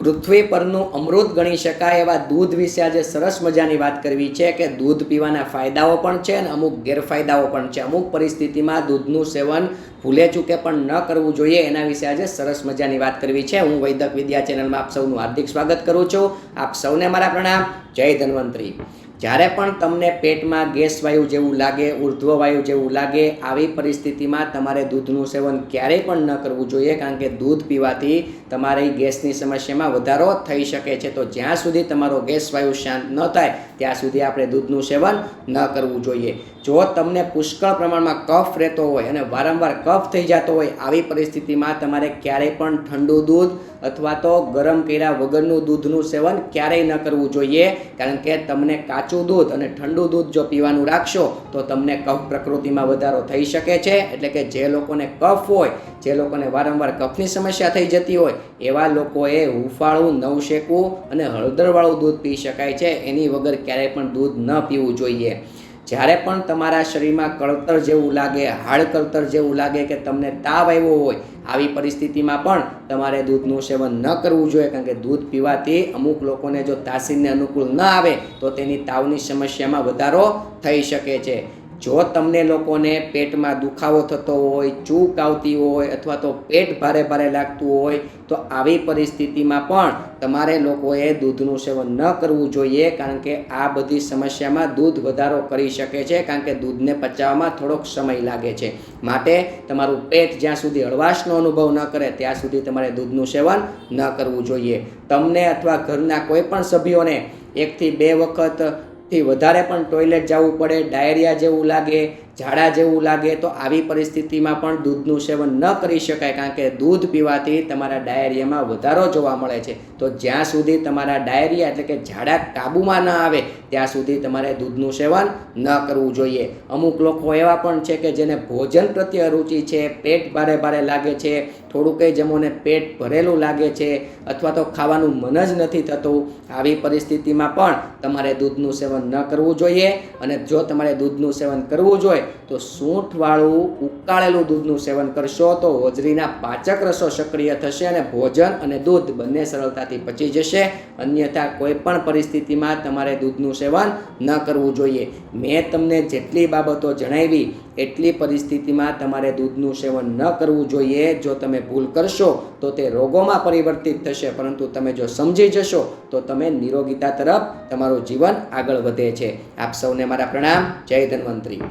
પૃથ્વી પરનું અમૃત ગણી શકાય એવા દૂધ વિશે આજે સરસ મજાની વાત કરવી છે કે દૂધ પીવાના ફાયદાઓ પણ છે અને અમુક ગેરફાયદાઓ પણ છે. અમુક પરિસ્થિતિમાં દૂધનું સેવન ભૂલે ચૂકે પણ ન કરવું જોઈએ એના વિશે આજે સરસ મજાની વાત કરવી છે. હું વૈદક વિદ્યા ચેનલમાં આપ સૌનું હાર્દિક સ્વાગત કરું છું. આપ સૌને મારા પ્રણામ. જય ધન્વંતરી. જ્યારે પણ તમને પેટમાં ગેસ વાયુ જેવું લાગે, ઉર્ધ્વ વાયુ જેવું લાગે, આવી પરિસ્થિતિમાં તમારે દૂધનું સેવન ક્યારેય પણ ન કરવું જોઈએ, કારણ કે દૂધ પીવાથી તમારી ગેસની સમસ્યામાં વધારો થઈ શકે છે. તો જ્યાં સુધી તમારો ગેસ વાયુ શાંત ન થાય, ત્યાં સુધી આપણે દૂધનું સેવન ન કરવું જોઈએ. જો તમને પુષ્કળ પ્રમાણમાં કફ રહેતો હોય અને વારંવાર કફ થઈ જતો હોય, આવી પરિસ્થિતિમાં તમારે ક્યારેય પણ ઠંડુ દૂધ અથવા તો ગરમ કર્યા વગરનું દૂધનું સેવન ક્યારેય ન કરવું જોઈએ, કારણ કે તમને કાચું દૂધ અને ઠંડુ દૂધ જો પીવાનું રાખશો, તો તમને કફ પ્રકૃતિમાં વધારો થઈ શકે છે. એટલે કે જે લોકોને કફ હોય, જે લોકોને વારંવાર કફની સમસ્યા થઈ જતી હોય, એવા લોકોએ હુંફાળું નવશેકવું અને હળદરવાળું દૂધ પી શકાય છે. એની વગર ક્યારેય પણ દૂધ ન પીવું જોઈએ. જ્યારે પણ તમારા શરીરમાં કળતર જેવું લાગે, હાડ કળતર જેવું લાગે કે તમને તાવ આવ્યો હોય, આવી પરિસ્થિતિમાં પણ તમારે દૂધનું સેવન ન કરવું જોઈએ, કારણ કે દૂધ પીવાથી અમુક લોકોને જો તાસીરને અનુકૂળ ન આવે, તો તેની તાવની સમસ્યામાં વધારો થઈ શકે છે. જો તમને લોકોને પેટમાં દુખાવો થતો હોય, ચૂક આવતી હોય અથવા તો પેટ ભારે ભારે લાગતું હોય, તો આવી પરિસ્થિતિમાં પણ તમારે લોકોએ દૂધનું સેવન ન કરવું જોઈએ કારણ કે આ બધી સમસ્યામાં દૂધ વધારો કરી શકે છે કારણ કે દૂધને પચાવવામાં થોડોક સમય લાગે છે. માટે તમારું પેટ જ્યાં સુધી હળવાશનો અનુભવ ન કરે, ત્યાં સુધી તમારે દૂધનું સેવન ન કરવું જોઈએ. તમને અથવા ઘરના કોઈ પણ સભ્યોને એકથી બે વખત થી વધારે પણ ટોયલેટ જવું પડે, ડાયરિયા જેવું લાગે, ઝાડા જેવું લાગે, તો આવી પરિસ્થિતિમાં પણ દૂધનું સેવન ન કરી શકાય, કારણ કે દૂધ પીવાથી તમારા ડાયરિયામાં વધારો જોવા મળે છે. તો જ્યાં સુધી તમારા ડાયરિયા એટલે કે ઝાડા કાબૂમાં ન આવે, ત્યાં સુધી તમારે દૂધનું સેવન ન કરવું જોઈએ. અમુક લોકો એવા પણ છે કે જેને ભોજન પ્રત્યે રુચિ છે, પેટ ભારે ભારે લાગે છે થોડું કંઈ જમોને પેટ ભરેલું લાગે છે અથવા તો ખાવાનું મન જ નથી થતું, આવી પરિસ્થિતિમાં પણ તમારે દૂધનું સેવન ન કરવું જોઈએ. અને જો તમારે દૂધનું સેવન કરવું જોઈએ, તો સૂંઠવાળું, ઉકાળેલું દૂધનું સેવન કરશો તો હોજરીના પાચક રસો સક્રિય થશે અને ભોજન અને દૂધ બંને સરળતાથી પચી જશે. અન્યથા કોઈ પણ પરિસ્થિતિમાં તમારે દૂધનું સેવન ન કરવું જોઈએ. મેં તમને જેટલી બાબતો જણાવી, એટલી પરિસ્થિતિમાં તમારે દૂધનું સેવન ન કરવું જોઈએ. જો ભૂલ કરશો, તો તે રોગોમાં પરિવર્તિત થશે. પરંતુ તમે જો સમજી જશો, તો તમે નિરોગીતા તરફ તમારું જીવન આગળ વધે છે. આપ સૌને મારા પ્રણામ. જય ધન્વંતરી.